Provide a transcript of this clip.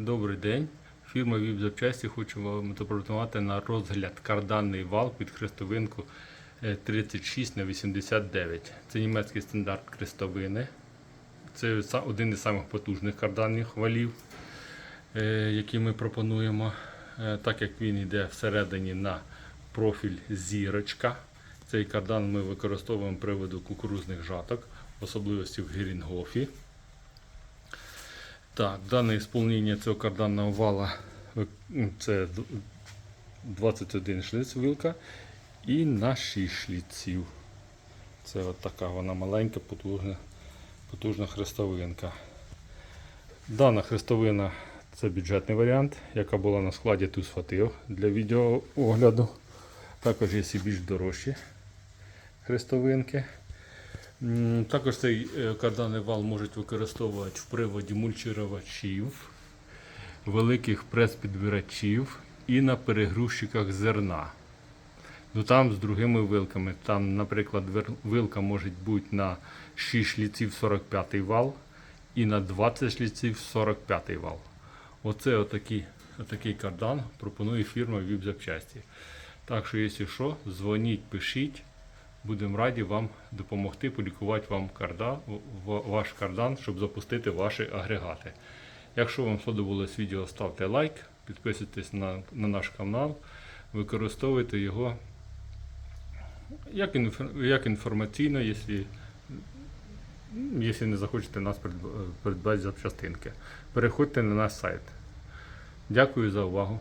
Добрий день. Фірма ВІП запчасті хоче вам запропонувати на розгляд карданний вал під хрестовинку е, 36 на 89. Це німецький стандарт хрестовини. Це один із самих потужних карданних валів, е, які ми пропонуємо. Е, Так як він йде всередині на профіль зірочка. Цей кардан ми використовуємо при виду кукурузних жаток, в особливості в Герінгофі. Так, дане ісполнення цього карданного вала це 21 шліц вилка і на 6 шліців. Це от така вона маленька, потужна, потужна хрестовинка. Дана хрестовина це бюджетний варіант, яка була на складі Тусфатив для відеоогляду. Також є і більш дорожчі хрестовинки. Також цей е, карданний вал можуть використовувати в приводі мульчировачів, великих прес-підбирачів і на перегрузчиках зерна. Ну там з другими вилками. Там, наприклад, вилка може бути на 6 шліців 45 вал і на 20 шліців 45 вал. Оце отакий, отакий кардан пропонує фірма VIP запчасті. Так що, якщо що, дзвоніть, пишіть. Будемо раді вам допомогти полікувати вам кардан, ваш кардан, щоб запустити ваші агрегати. Якщо вам сподобалось відео, ставте лайк, підписуйтесь на, на наш канал, використовуйте його як, як інформаційно, якщо, якщо не захочете нас придбати запчастинки. Переходьте на наш сайт. Дякую за увагу.